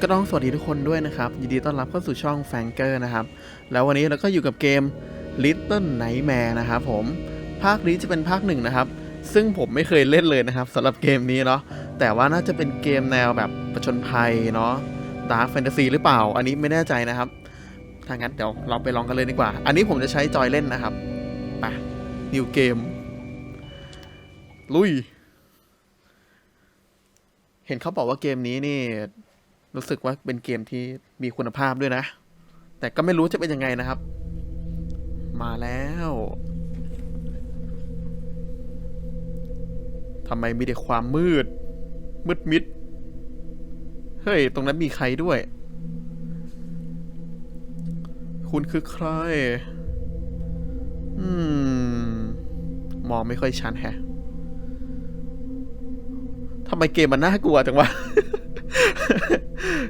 ก็ต้องสวัสดีทุกคนด้วยนะครับ ยินดีต้อนรับเข้าสู่ช่องแฟงเกอร์นะครับ แล้ววันนี้เราก็อยู่กับเกม Little Nightmare นะครับผมภาคนี้จะเป็นภาคหนึ่งนะครับ ซึ่งผมไม่เคยเล่นเลยนะครับสำหรับเกมนี้เนาะแต่ว่าน่าจะเป็นเกมแนวแบบประชนภัยเนาะดาร์ f แฟนตาซีหรือเปล่า อันนี้ไม่แน่ใจนะครับถ้างั้นเดี๋ยวเราไปลองกันเลยดีกว่า อันนี้ผมจะใช้จอยเล่นนะครับไปนิวเกมลุย เห็นเขาบอกว่าเกมนี้นี่ รู้สึกว่าเป็นเกมที่มีคุณภาพด้วยนะ แต่ก็ไม่รู้จะเป็นยังไงนะครับ มาแล้วทำไมมีแต่ความมืด มืดมิด เฮ้ย ตรงนั้นมีใครด้วย คุณคือใคร อืม มองไม่ค่อยชันแฮะทำไมเกมมันน่ากลัวจังวะ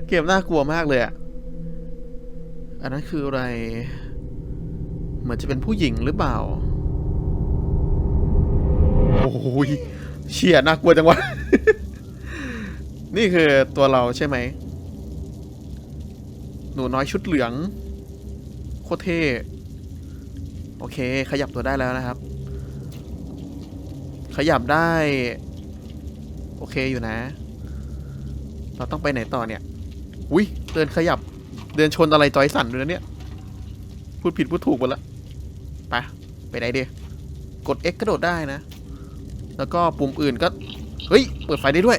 เกมน่ากลัวมากเลยอะอันนั้นคืออะไร เหมือนจะเป็นผู้หญิงหรือเปล่า โอ้ยเชี่ยน่ากลัวจังวะ นี่คือตัวเราใช่ไหม หนูน้อยชุดเหลือง โคตรเท่ โอเค ขยับตัวได้แล้วนะครับ ขยับได้ โอเคอยู่นะ เราต้องไปไหนต่อเนี่ย อุ้ยเดินขยับ เดินชนอะไรจอยสั่นด้วยนะเนี่ย พูดผิดพูดถูกหมดละ ไปไปไหนดีกด X กระโดดได้นะ แล้วก็ปุ่มอื่นก็ เฮ้ย เปิดไฟได้ด้วย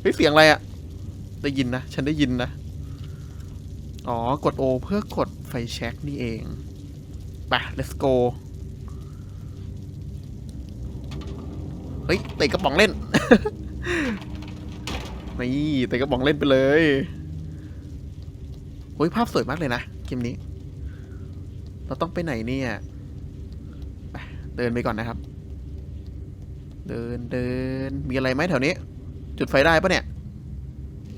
เฮ้ย เสียงอะไรอะได้ยินนะ ฉันได้ยินนะ อ๋อ กด O เพื่อกดไฟแช็กนี่เอง ไป let's go เฮ้ยเตะกระป๋องเล่น นี่เตะกระป๋องเล่นไปเลยโอ้ยภาพสวยมากเลยนะเกมนี้ เราต้องไปไหนเนี่ยเดินไปก่อนนะครับ เดินเดินมีอะไรไหมแถวนี้ จุดไฟได้ปะเนี่ย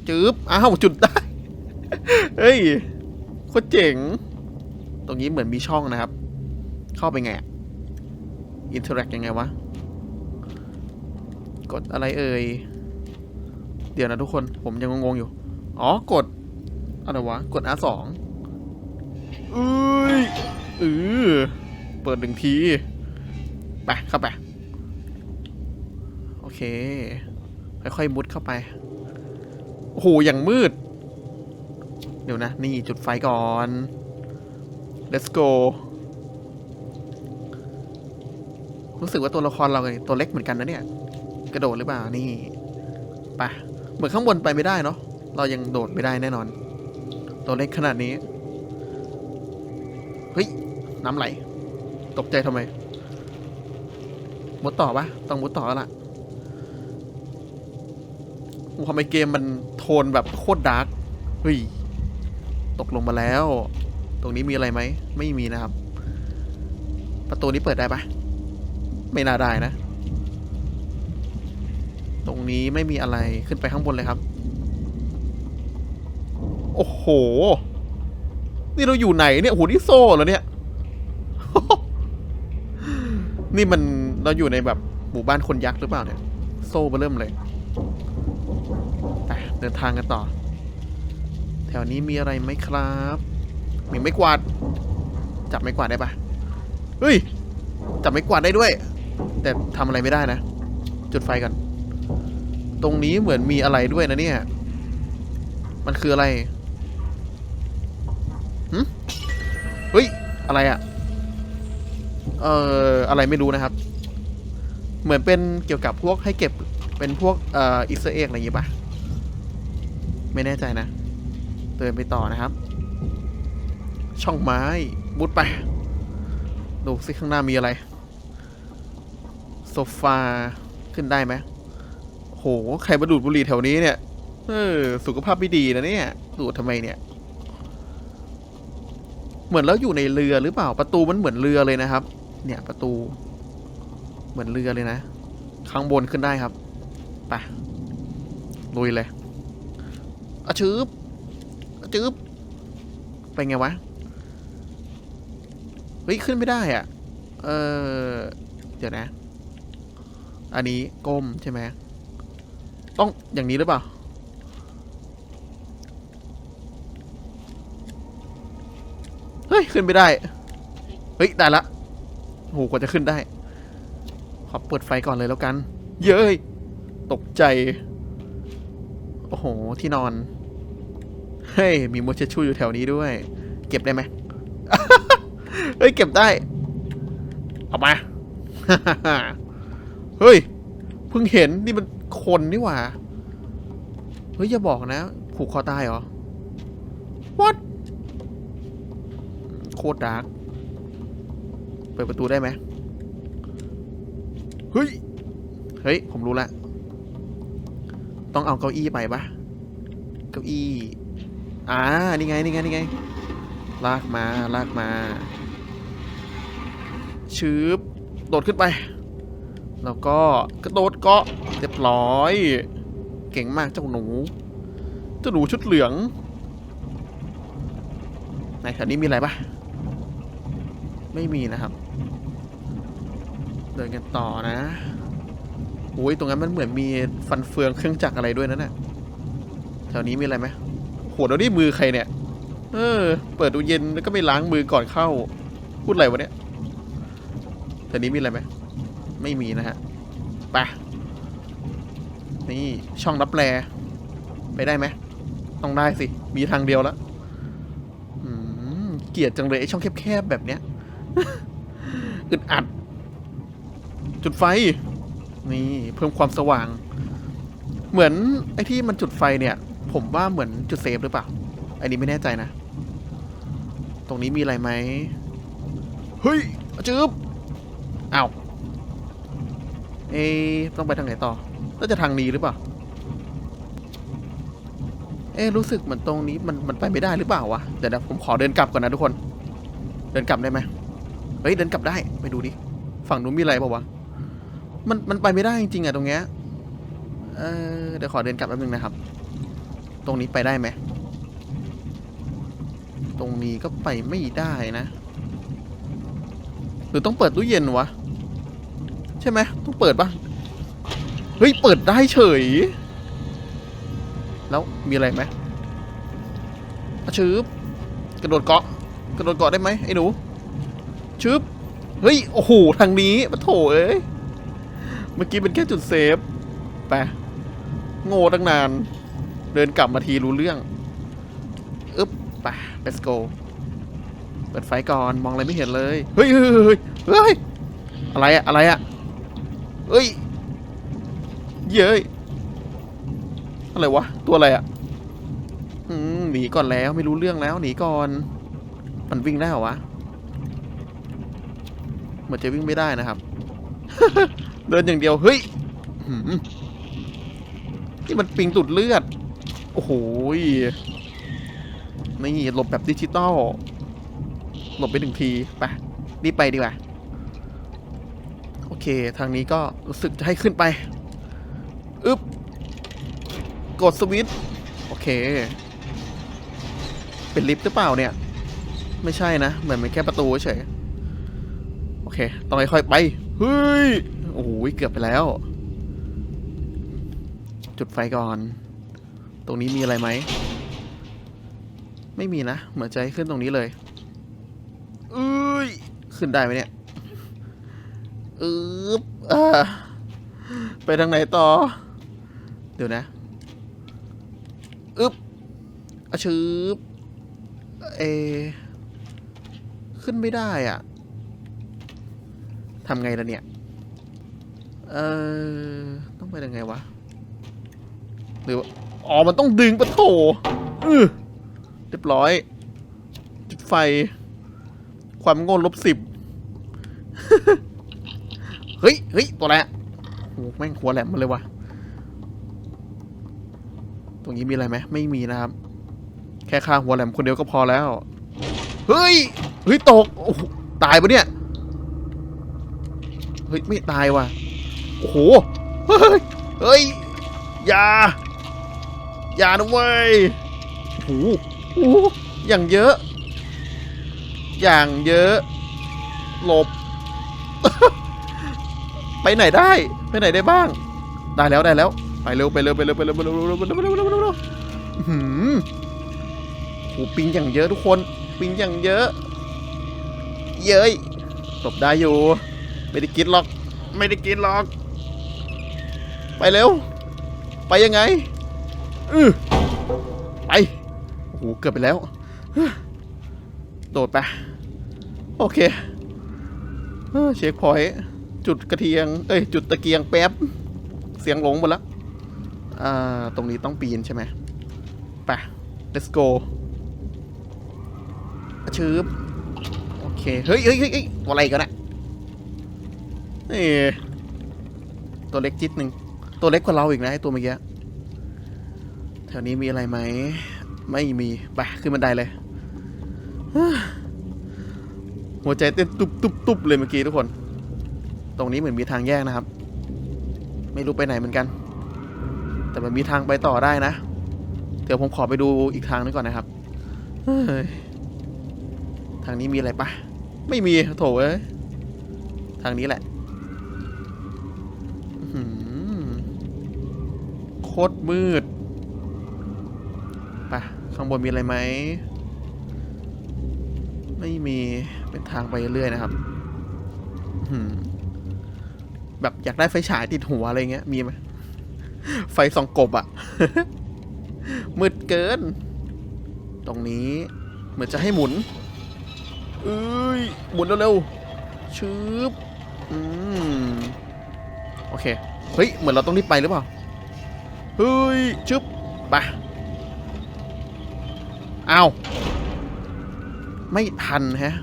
จืบอ้าวจุดได้เฮ้ยโคตรเจ๋ง ตรงนี้เหมือนมีช่องนะครับ เข้าไปไงอินเทอร์แอคยังไงวะ กดอะไรเอ่ย เดี๋ยวนะทุกคนผมยังงงๆอยู่ อ๋อกดอะไรวะ กด R2 เอ้ยเออเปิดหนึ่งที ไป เข้าไป โอเค ค่อยๆมุดเข้าไป โอ้โห อย่างมืด เดี๋ยวนะ นี่จุดไฟก่อน let's go รู้สึกว่าตัวละครเราตัวเล็กเหมือนกันนะเนี่ย กระโดดหรือเปล่า นี่ ไป เหมือนข้างบนไปไม่ได้เนาะเรายังโดดไม่ได้แน่นอน ตัวเล็กขนาดนี้ เฮ้ย น้ำไหล ตกใจทำไมมุดต่อปะต้องมุดต่อแล้วล่ะทำไมเกมมันโทนแบบโคตรดาร์กเฮ้ย ตกลงมาแล้ว ตรงนี้มีอะไรไหม ไม่มีนะครับ ประตูนี้เปิดได้ปะไม่น่าได้นะ รงนี้ไม่มีอะไรขึ้นไปข้างบนเลยครับ โอ้โห นี่เราอยู่ไหนเนี่ยโหนี่โซ่เหรอเนี่ย นี่มันเราอยู่ในแบบหมู่บ้านคนยักษ์หรือเปล่าเนี่ย โซ่มาเริ่มเลยไปเดินทางกันต่อ แถวนี้มีอะไรไหมครับ มีไม้กวาด จับไม้กวาดได้ปะเฮ้ย จับไม้กวาดได้ด้วย แต่ทำอะไรไม่ได้นะ จุดไฟก่อน ตรงนี้เหมือนมีอะไรด้วยนะเนี่ย มันคืออะไรหึเฮ้ย อะไรอะเอ่อ อะไรไม่รู้นะครับ เหมือนเป็นเกี่ยวกับพวกให้เก็บเป็นพวกเอ่ออิสเอ็กอะไรอย่างงี้ปะไม่แน่ใจนะเดินไปต่อนะครับ ช่องไม้มุดไป ดูสิข้างหน้ามีอะไร โซฟาขึ้นได้ไหม โห ใครมาดูดบุหรี่แถวนี้เนี่ย เออ สุขภาพไม่ดีนะเนี่ย ดูดทำไมเนี่ย เหมือนเราอยู่ในเรือหรือเปล่า ประตูมันเหมือนเรือเลยนะครับ เนี่ยประตู เหมือนเรือเลยนะ ข้างบนขึ้นได้ครับ ไป ลุยเลยอะชืบอะชืบไปไงวะ เฮ้ย ขึ้นไม่ได้อะ เออ เดี๋ยวนะ อันนี้ก้มใช่ไหม ต้องอย่างนี้หรือเปล่า เฮ้ย ขึ้นไม่ได้ เฮ้ย ได้ละโหกว่าจะขึ้นได้ ขอเปิดไฟก่อนเลยแล้วกัน เย้ย ตกใจ โอ้โห ที่นอน เฮ้ย มีมอเตอร์ชูอยู่แถวนี้ด้วย เก็บได้ไหมเฮ้ย เก็บได้ออกมา เฮ้ย เพิ่งเห็น นี่มัน คนนี่หว่า เฮ้ย อย่าบอกนะ ผูกคอตายเหรอ what โคตรดาร์กเปิดประตูได้ไหมเฮ้ย เฮ้ย ผมรู้ละ ต้องเอาเก้าอี้ไปปะเก้าอี้อ่านี่ไง นี่ไง นี่ไง ลากมา ลากมาชืบโดดขึ้นไป แล้วก็กระโดดเกาะ รียบร้อย เก่งมากเจ้าหนู เจ้าหนูชุดเหลืองไหนแถวนี้มีอะไรปะไม่มีนะครับ เดินกันต่อนะโอ้ยตรงนั้นมันเหมือนมีฟันเฟืองเครื่องจักรอะไรด้วยนั่นน่ะแถวนี้มีอะไรไหมโหแล้วนี่มือใครเนี่ย เออ เปิดดูเย็นแล้วก็ไม่ล้างมือก่อนเข้า พูดอะไรวะเนี่ยแถวนี้มีอะไรไหมไม่มีนะฮะไป นี่ช่องรับแลไปได้ไหมต้องได้สิ มีทางเดียวแล้วเกลียดจังเลยไอช่องแคบๆแบบเนี้ยอึดอัด จุดไฟ นี่เพิ่มความสว่าง เหมือนไอ้ที่มันจุดไฟเนี่ย ผมว่าเหมือนจุดเซฟหรือเปล่า อันนี้ไม่แน่ใจนะ ตรงนี้มีอะไรไหมเฮ้ยจืบอ้าวเอะต้องไปทางไหนต่อ น่าจะทางนี้หรือเปล่า เอ๊รู้สึกเหมือนตรงนี้มันมันไปไม่ได้หรือเปล่าวะ เดี๋ยวนะผมขอเดินกลับก่อนนะทุกคน เดินกลับได้ไหมเฮ้ยเดินกลับได้ไปดูดิ ฝั่งนู้นมีอะไรเปล่าวะ มันมันไปไม่ได้จริงๆอะตรงเนี้ย เออเดี๋ยวขอเดินกลับแป๊บนึงนะครับ ตรงนี้ไปได้ไหม ตรงนี้ก็ไปไม่ได้นะ หรือต้องเปิดตู้เย็นวะ ใช่ไหมต้องเปิดปะ เฮ้ย เปิดได้เฉย แล้วมีอะไรไหมชืบกระโดดเกาะ กระโดดเกาะได้ไหมไอ้หนูชืบเฮ้ย โอ้โห ทางนี้มาโถเอ้ย เมื่อกี้เป็นแค่จุดเซฟ ไป โง่ตั้งนาน เดินกลับมาทีรู้เรื่อง อึ๊บไป let's go เปิดไฟก่อน มองอะไรไม่เห็นเลย เฮ้ยเฮ้ยเฮ้ยเฮ้ยอะไรอะอะไรอะเอ้ย เย้ยอะไรวะ ตัวอะไรอะอืมหนีก่อนแล้วไม่รู้เรื่องแล้วหนีก่อน มันวิ่งได้เหรอวะเหมือนจะวิ่งไม่ได้นะครับ เดินอย่างเดียวเฮ้ยนี่มันปิงตุดเลือด โอ้โหยนี่หลบแบบดิจิตอลหลบไปหนึ่งทีไปรีบไปดีกว่า โอเค ทางนี้ก็รู้สึกจะให้ขึ้นไป อึ๊บ กดสวิตช์โอเค เป็นลิฟต์หรือเปล่าเนี่ย ไม่ใช่นะ เหมือนเป็นแค่ประตูเฉย โอเค ต้องค่อยๆไป เฮ้ย โอ้โห เกือบไปแล้ว จุดไฟก่อน ตรงนี้มีอะไรไหม ไม่มีนะ เหมือนจะให้ขึ้นตรงนี้เลยเอ้ย ขึ้นได้ไหมเนี่ยอึ๊บอ่าไปทางไหนต่อ เดี๋ยวนะอึ๊บอะชืบเอ ขึ้นไม่ได้อะทำไงล่ะเนี่ย เออ ต้องไปยังไงวะ หรืออ๋อ มันต้องดึงปะโถอือเรียบร้อย จุดไฟ ความโง่ลบสิบ เฮ้ย เฮ้ย ตัวอะไรอะโอ้แม่งหัวแหลมมาเลยวะ ตรงนี้มีอะไรไหมไม่มีนะครับ แค่ข้าหัวแหลมคนเดียวก็พอแล้ว เฮ้ย เฮ้ยตกโอ้ตายปะเนี่ย เฮ้ย ไม่ตายว่ะ โอ้โห เฮ้ย เฮ้ย อย่า อย่านะเว้ยโอ้โหอย่างเยอะ อย่างเยอะ หลบ ไปไหนได้ ไปไหนได้บ้าง ได้แล้วได้แล้ว ไปเร็วไปเร็วไปเร็วไปเร็วไปเร็วไปเร็วไปเร็วไปเร็วไปเร็วไปเร็วอื้อหืมโอ้ปิงอย่างเยอะทุกคน ปิงอย่างเยอะ เย้ยหลบได้อยู่ ไม่ได้กินหรอก ไม่ได้กินหรอก ไปเร็ว ไปยังไงอือไปโอ้โหเกือบไปแล้ว โดดไป โอเคเออเช็คพอยต์จุดกระเทียง เอ้ย จุดตะเกียงแป๊บ เสียงหลงหมดแล้ว อ่าตรงนี้ต้องปีนใช่ไหมไป let's go ชืบโอเค เฮ้ยเฮ้ยเฮ้ยอะไรกันอะเอ้ยตัวเล็กจิตหนึ่ง ตัวเล็กกว่าเราอีกนะไอตัวเมื่อกี้ แถวนี้มีอะไรไหม ไม่มีไปขึ้นบันไดเลย หัวใจเต้นตุบตุบตุบเลยเมื่อกี้ทุกคน ตรงนี้เหมือนมีทางแยกนะครับ ไม่รู้ไปไหนเหมือนกัน แต่มันมีทางไปต่อได้นะ เดี๋ยวผมขอไปดูอีกทางนึงก่อนนะครับทางนี้มีอะไรปะไม่มีโถเอ้ยทางนี้แหละโคตรมืดไปข้างบนมีอะไรไหม ไม่มีเป็นทางไปเรื่อยนะครับแบบอยากได้ไฟฉายติดหัวอะไรเงี้ยมีไหม ไฟส่องกบอะมืดเกิน ตรงนี้เหมือนจะให้หมุนเอ้ยหมุนเร็วๆชืบอืมโอเค เฮ้ย เหมือนเราต้องรีบไปหรือเปล่า เฮ้ยชึบไปอ้าวไม่ทันแฮะ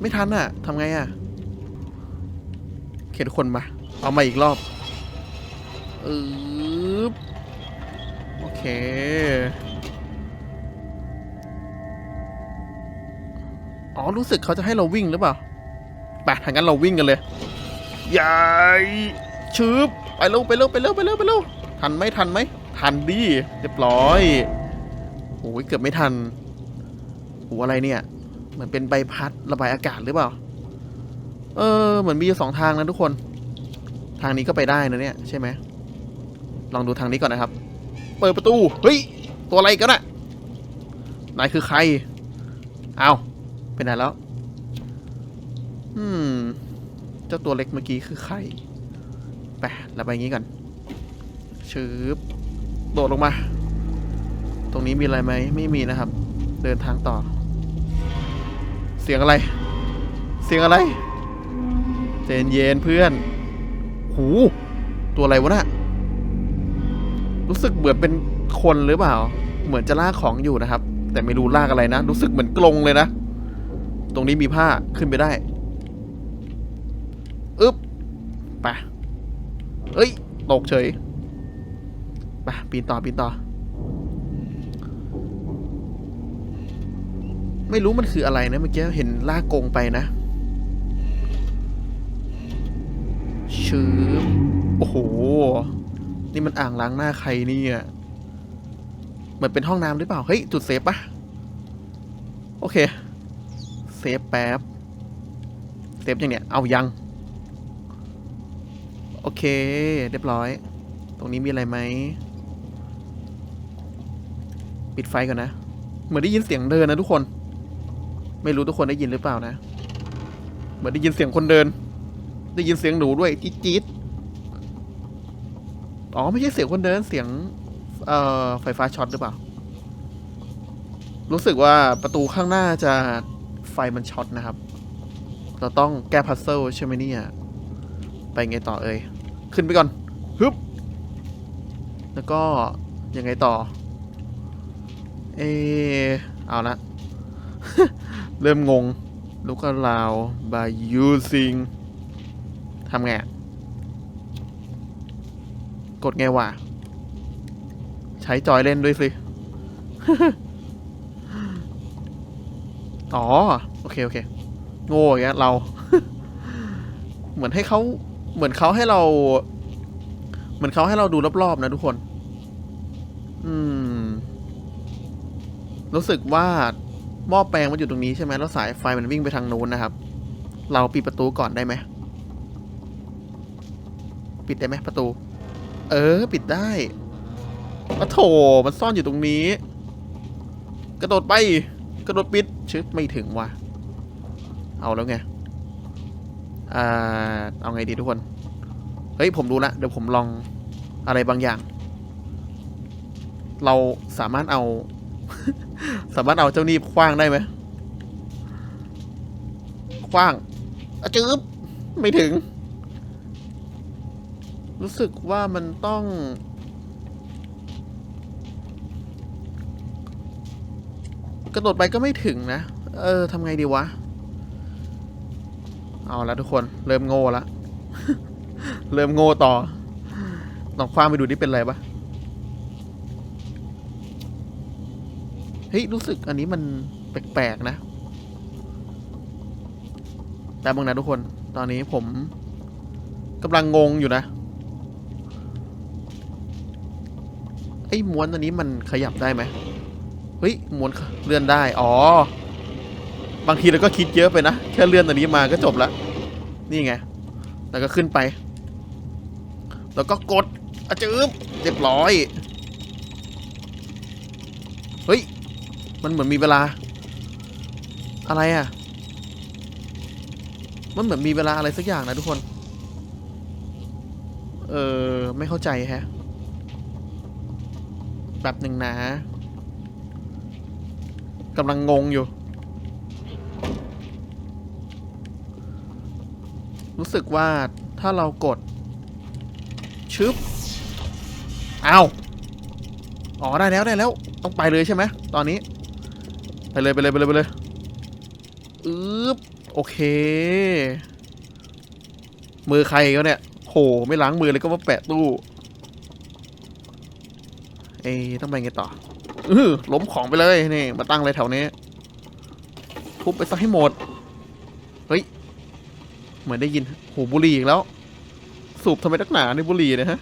ไม่ทันอะทำไงอะเขียนคนมา เอามาอีกรอบ อืบโอเค อ๋อ รู้สึกเขาจะให้เราวิ่งหรือเปล่าไปทางนั้นเราวิ่งกันเลยยายชืบไปเร็วไปเร็วไปเร็วไปเร็วไปเร็วทันไหมทันไหมทันดิเรียบร้อยโอ้ยเกือบไม่ทันโอ้อะไรเนี่ย เหมือนเป็นใบพัดระบายอากาศหรือเปล่า เออ เหมือนมีอยู่สองทางนะทุกคน ทางนี้ก็ไปได้นะเนี่ย ใช่ไหม ลองดูทางนี้ก่อนนะครับ เปิดประตู เฮ้ย ตัวอะไรกันน่ะนายคือใคร เอาวไปไหนแล้ว อืม เจ้าตัวเล็กเมื่อกี้คือใคร ไปเราไปอย่างนี้ก่อนชืบโดดลงมา ตรงนี้มีอะไรไหม ไม่มีนะครับ เดินทางต่อ เสียงอะไร เสียงอะไร เจนเย็นเพื่อน หู ตัวอะไรวะน่ะ รู้สึกเหมือนเป็นคนหรือเปล่า เหมือนจะลากของอยู่นะครับ แต่ไม่รู้ลากอะไรนะ รู้สึกเหมือนกลงเลยนะ ตรงนี้มีผ้าขึ้นไปได้อึ๊บไปเอ้ย ตกเฉยไปปีนต่อปีนต่อ ไม่รู้มันคืออะไรนะเมื่อกี้เห็นลากกงไปนะชืบโอ้โห นี่มันอ่างล้างหน้าใครเนี่ยเหมือนเป็นห้องน้ำหรือเปล่า เฮ้ย จุดเซฟปะโอเค เซฟแป๊บ เซฟยังเนี่ย เอายัง โอเค เรียบร้อย ตรงนี้มีอะไรไหม ปิดไฟก่อนนะ เหมือนได้ยินเสียงเดินนะทุกคน ไม่รู้ทุกคนได้ยินหรือเปล่านะ เหมือนได้ยินเสียงคนเดิน ได้ยินเสียงหนูด้วยจี๊ดจี๊ด อ๋อ ไม่ใช่เสียงคนเดินเสียง เอ่อ ไฟฟ้าช็อตหรือเปล่า รู้สึกว่าประตูข้างหน้าจะไฟมันช็อตนะครับ เราต้องแก้พัซเซิลใช่ไหมเนี่ย ไปไงต่อเอ่ย ขึ้นไปก่อนฮึบ แล้วก็ยังไงต่อ เออเอาละ เริ่มงงลูกก็ลาว by using ทำไงอะ กดไงวะ ใช้จอยเล่นด้วยสิ อ๋อ โอเค โอเค โง่อย่างเงี้ยเรา เหมือนให้เขาเหมือนเขาให้เรา เหมือนเขาให้เราดูรอบๆนะทุกคน อืม รู้สึกว่าหม้อแปลงมันอยู่ตรงนี้ใช่ไหมแล้วสายไฟมันวิ่งไปทางนู้นนะครับ เราปิดประตูก่อนได้ไหม ปิดได้ไหมประตู เออ ปิดได้อะโถมันซ่อนอยู่ตรงนี้ กระโดดไป กระโดดปิดชึบไม่ถึงว่ะ เอาแล้วไง อ่า เอาไงดีทุกคน เฮ้ย ผมรู้ละ เดี๋ยวผมลองอะไรบางอย่าง เราสามารถเอา สามารถเอาเจ้านี่คว้างได้ไหมคว้างอะจืบไม่ถึง รู้สึกว่ามันต้อง กระโดดไปก็ไม่ถึงนะ เออทำไงดีวะ เอาละทุกคน เริ่มโง่ละ เริ่มโง่ต่อลองคว้างไปดูนี่เป็นไรปะเฮ้ย รู้สึกอันนี้มันแปลกๆนะแต่บางนะทุกคน ตอนนี้ผมกำลังงงอยู่นะ อ้ม้วนอันนี้มันขยับได้ไหมเฮ้ยม้วนเลื่อนได้ อ๋อ บางทีเราก็คิดเยอะไปนะ แค่เลื่อนอันนี้มาก็จบละ นี่ไง แล้วก็ขึ้นไป แล้วก็กดอะจืบเรียบร้อย เฮ้ย มันเหมือนมีเวลา อะไรอะ มันเหมือนมีเวลาอะไรสักอย่างนะทุกคน เออ ไม่เข้าใจแฮะ แบบหนึ่งนะกำลังงงอยู่ รู้สึกว่าถ้าเรากด ชึบอ้าวอ๋อ ได้แล้ว ได้แล้ว ต้องไปเลยใช่ไหม ตอนนี้ ไปเลย ไปเลย ไปเลย ไปเลยอึ๊บโอเค มือใครก็เนี่ย โห ไม่ล้างมือเลยก็มาแปะตู้ เอ้ต้องไปไงต่ออือล้มของไปเลยนี่มาตั้งเลยแถวนี้ทุบไปซะให้หมด เฮ้ย เหมือนได้ยินโหบุหรี่อีกแล้ว สูบทำไมนักหนาในบุหรี่เนะฮะ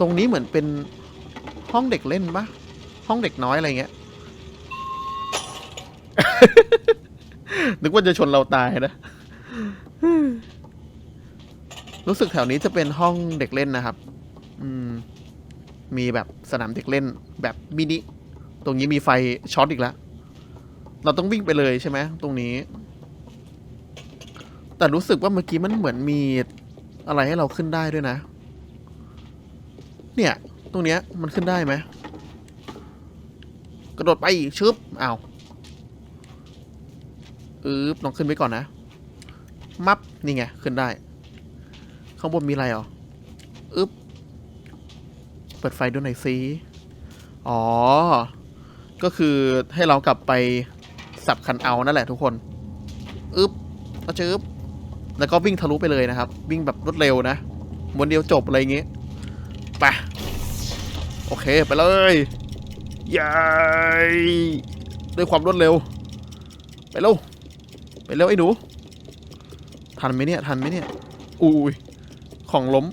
ตรงนี้เหมือนเป็นห้องเด็กเล่นปะห้องเด็กน้อยอะไรเงี้ย นึกว่าจะชนเราตายนะ รู้สึกแถวนี้จะเป็นห้องเด็กเล่นนะครับ อืม มีแบบสนามเด็กเล่นแบบมินิ ตรงนี้มีไฟช็อตอีกแล้ว เราต้องวิ่งไปเลยใช่ไหมตรงนี้ แต่รู้สึกว่าเมื่อกี้มันเหมือนมีอะไรให้เราขึ้นได้ด้วยนะ เนี่ย ตรงเนี้ยมันขึ้นได้ไหมกระโดดไปชึบอ้าวอืบลองขึ้นไปก่อนนะ มับนี่ไง ขึ้นได้ ข้างบนมีอะไรเหรออึบ เปิดไฟดูหน่อยสิอ๋อ ก็คือให้เรากลับไปสับคันเอานั่นแหละทุกคน อึบเอาชึบแล้วก็วิ่งทะลุไปเลยนะครับ วิ่งแบบรวดเร็วนะม้วนเดียวจบอะไรอย่างงี้ไปโอเคไปเลยยายด้วยความรวดเร็ว ไปเร็ว ไปเร็วไอ้หนู ทันไหมเนี่ย ทันไหมเนี่ย อุ้ยของล้ม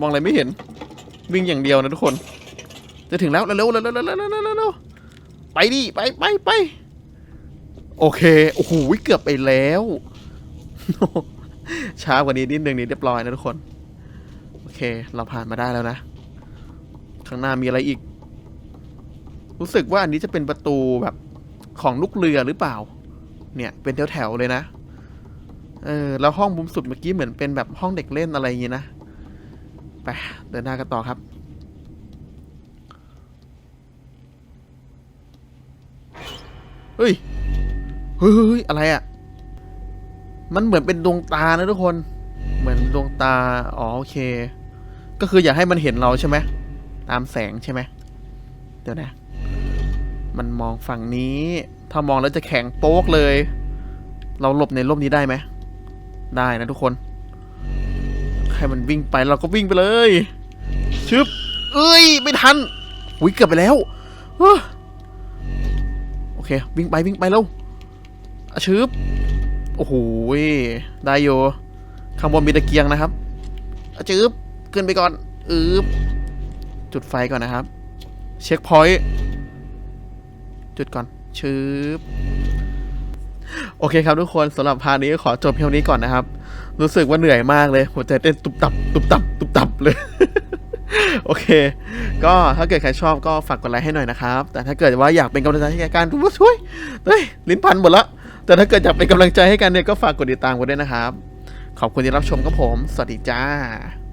มองอะไรไม่เห็น วิ่งอย่างเดียวนะทุกคน จะถึงแล้ว เร็วเร็วเร็วเร็วเร็วเร็วไปดิไปไปไปโอเค โอ้โหเกือบไปแล้ว ช้ากว่านี้นิดนึงนี่เรียบร้อยนะทุกคน โอเค เราผ่านมาได้แล้วนะ ข้างหน้ามีอะไรอีก รู้สึกว่าอันนี้จะเป็นประตูแบบของลูกเรือหรือเปล่า เนี่ย เป็นแถวๆเลยนะ เออ แล้วห้องมุมสุดเมื่อกี้เหมือนเป็นแบบห้องเด็กเล่นอะไรอย่างงี้นะ ไปเดินหน้ากันต่อครับเฮ้ยเฮ้ยอะไรอะ่ะ มันเหมือนเป็นดวงตานะทุกคน เหมือนดวงตา อ๋อโอเค ก็คืออยากให้มันเห็นเราใช่ไหม ตามแสงใช่ไหม เดี๋ยวนะ มันมองฝั่งนี้ ถ้ามองแล้วจะแข็งโป๊กเลย เราหลบในร่มนี้ได้ไหม ได้นะทุกคน ให้มันวิ่งไปเราก็วิ่งไปเลยชึบเอ้ยไม่ทันอุ้ยเกือบไปแล้วโอเค วิ่งไปวิ่งไปแล้วชึบโอ้โหได้โยข้างบนมีตะเกียงนะครับชึบขึ้นไปก่อนอืบจุดไฟก่อนนะครับ เช็คพอยต์จุดก่อนชึบโอเคครับทุกคนสำหรับพาร์ทนี้ขอจบเพียงนี้ก่อนนะครับ รู้สึกว่าเหนื่อยมากเลย หัวใจเต้นตุบตับ ตุบตับ ตุบตับเลย โอเค ก็ถ้าเกิดใครชอบก็ฝากกดไลค์ให้หน่อยนะครับ แต่ถ้าเกิดว่าอยากเป็นกำลังใจให้ก่การทุกช่วยเฮ้ย ลิ้นพันหมดละ แต่ถ้าเกิดอยากเป็นกำลังใจให้กันเนี่ยก็ฝากกดติดตามกันด้วยนะครับ ขอบคุณที่รับชมครับผม สวัสดีจ้า